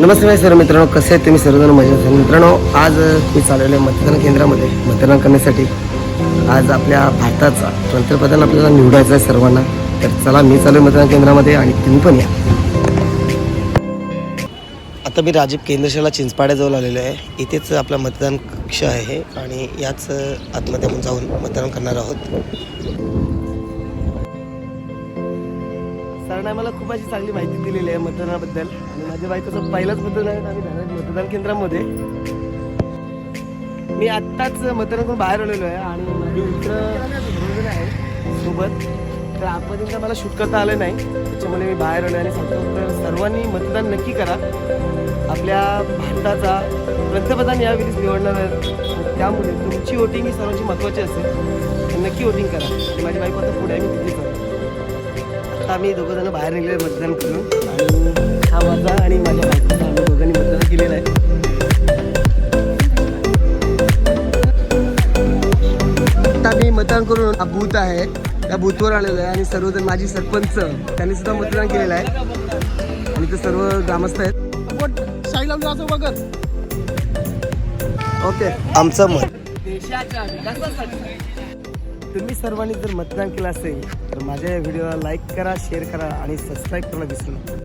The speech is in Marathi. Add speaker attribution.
Speaker 1: नमस्कार सर्व मित्रांनो कसे आहेत तुम्ही सर्वजण मजेत मित्रांनो आज मी मी चालवले मतदान केंद्रामध्ये मतदान करण्यासाठी आज आपल्या भारताचा पंतप्रधान आपल्याला निवडायचा आहे सर्वांना. तर चला मी चालू आहे मतदान केंद्रामध्ये आणि तुम्ही पण या. आता मी राजीव केंद्रशाला चिंचपाड्याजवळ आलेलो आहे. इथेच आपला मतदान कक्ष आहे आणि याच आतमध्ये आपण जाऊन मतदान करणार आहोत. सरांनी आम्हाला खूप अशी चांगली माहिती दिलेली आहे मतदानाबद्दल. आणि माझ्या बायकोचं पहिलाच मतदान आहे आम्ही झालं मतदान केंद्रामध्ये. मी आत्ताच मतदान करून बाहेर आलेलो आहे आणि माझे मित्र आहे सोबत. तर आतमध्ये मला शूट करता आलं नाही. त्याच्यामुळे मी बाहेर आलो आणि सांगतो तर सर्वांनी मतदान नक्की करा. आपल्या भारताचा पंतप्रधान यावेळी निवडणार आहे त्यामुळे तुमची वोटिंग ही सर्वांची महत्त्वाची असेल. नक्की वोटिंग करा. माझी बायको आता पुढे आहे मी तिथे आम्ही दोघं जण बाहेर निघले मतदान करून. आणि हा माझा आणि माझ्या बायकोचा आम्ही दोघांनी मतदान केलेलं आहे. आता मी मतदान करून हा बूथ आहे. त्या बूथवर आलेलो आहे आणि सर्वजण माझी सरपंच त्यांनी सुद्धा मतदान केलेलं आहे. आणि ते सर्व ग्रामस्थ आहेत. ओके आमचं मत. देशाच्या विकासासाठी तुम्ही सर्वांनी जर मतदान केलं असेल तर माझ्या या व्हिडिओला लाईक करा शेअर करा आणि सबस्क्राईब करायला विसरू नका.